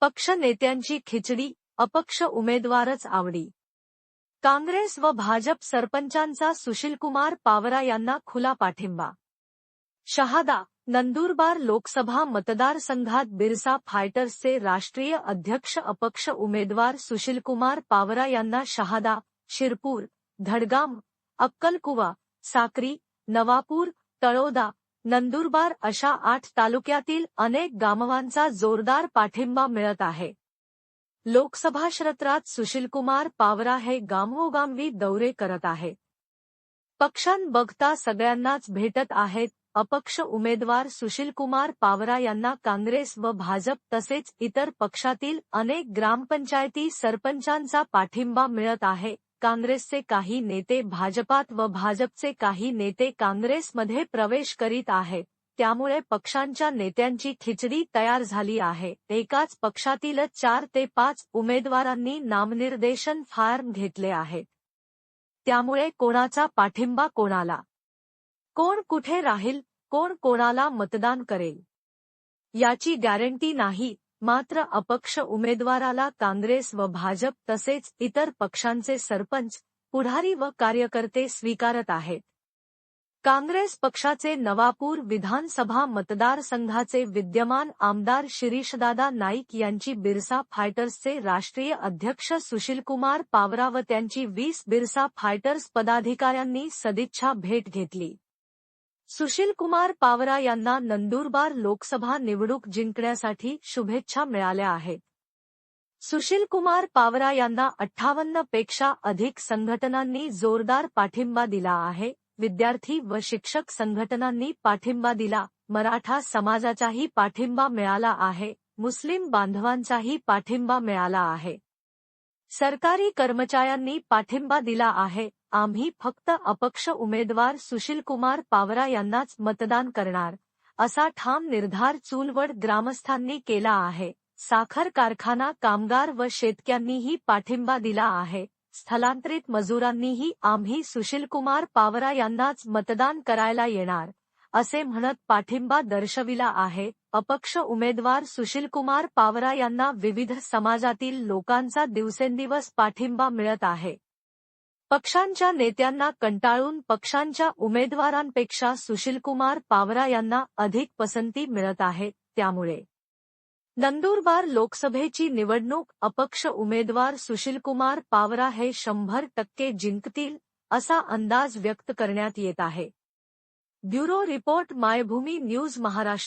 पक्ष नेत्यांची खिचडी अपक्ष उमेदवारच आवडी. काँग्रेस व भाजप सरपंचांचा सुशीलकुमार पावरा यांना खुला पाठिंबा. शहादा नंदुरबार लोकसभा मतदारसंघात बिरसा फायटर्सचे राष्ट्रीय अध्यक्ष अपक्ष उमेदवार सुशीलकुमार पावरा यांना शहादा शिरपूर धडगाम अक्कलकुवा साक्री नवापूर तळोदा नंदुरबार अशा आठ तालुक्यातील अनेक गामवांचा जोरदार पाठिंबा मिळत आहे. लोकसभा क्षेत्रात सुशीलकुमार पावरा हे गामोगामवी दौरे करत आहेत पक्षां बघता सगळ्यांनाच भेटत आहेत अपक्ष उमेदवार सुशीलकुमार पावरा यांना काँग्रेस व भाजप तसेच इतर पक्षातील अनेक ग्रामपंचायती सरपंचांचा पाठिंबा मिळत आहे. काँग्रेसचे काही नेते भाजपात व भाजपचे काही नेते काँग्रेसमध्ये प्रवेश करीत आहेत. त्यामुळे पक्षांच्या नेत्यांची खिचडी तयार झाली आहे. एकाच पक्षातील चार ते पाच उमेदवारांनी नामनिर्देशन फॉर्म घेतले आहेत त्यामुळे कोणाचा पाठिंबा कोणाला? कोण कुठे राहील? कोण कोणाला मतदान करेल? याची गॅरंटी नाही. मात्र अपक्ष उमेदवाराला काँग्रेस व भाजप तसेच इतर पक्षांचे सरपंच, पुढारी व कार्यकर्ते स्वीकारत आहेत. काँग्रेस पक्षाचे नवापूर विधानसभा मतदारसंघाचे विद्यमान आमदार शिरीषदादा नाईक यांची बिरसा फायटर्सचे राष्ट्रीय अध्यक्ष सुशीलकुमार पावरा व त्यांची वीस बिरसा फायटर्स पदाधिकाऱ्यांनी सदिच्छा भेट घेतली. सुशीलकुमार पावरा यांना नंदुरबार लोकसभा निवडणूक जिंकण्यासाठी शुभेच्छा मिळाल्या आहेत. सुशीलकुमार पावरा यांना अठ्ठावन्न पेक्षा अधिक संघटनांनी जोरदार पाठिंबा दिला आहे. विद्यार्थी व शिक्षक संघटनांनी पाठिंबा दिला. मराठा समाजाचाही पाठिंबा मिळाला आहे. मुस्लिम बांधवांचाही पाठिंबा मिळाला आहे. सरकारी कर्मचाऱ्यांनी पाठिंबा दिला आहे. आम्ही फक्त अपक्ष उमेदवार सुशीलकुमार पावरा यांनाच मतदान करणार. असा ठाम निर्धार चूलवड ग्रामस्थांनी केला आहे. साखर कारखाना कामगार व शेतक्यांनीही पाठिंबा दिला आहे. स्थलांतरित मजुरांनीही आम्ही सुशीलकुमार पावरा यांनाच मतदान करायला येणार. असे म्हणत पाठिंबा दर्शविला आहे. अपक्ष उमेदवार सुशीलकुमार पावरा यांना विविध समाजातील लोकांचा दिवसेंदिवस पाठिंबा मिळत आहे. पक्षांच्या नेत्यांना कंटाळून पक्षांच्या उमेदवारांपेक्षा सुशीलकुमार पावरा यांना अधिक पसंती मिळत आहे त्यामुळे. नंदुरबार लोकसभेची निवडणूक अपक्ष उमेदवार सुशीलकुमार पावरा हे शंभर टक्के जिंकतील असा अंदाज व्यक्त करण्यात येत आहे. Bureau report Maybhumi news Maharashtra.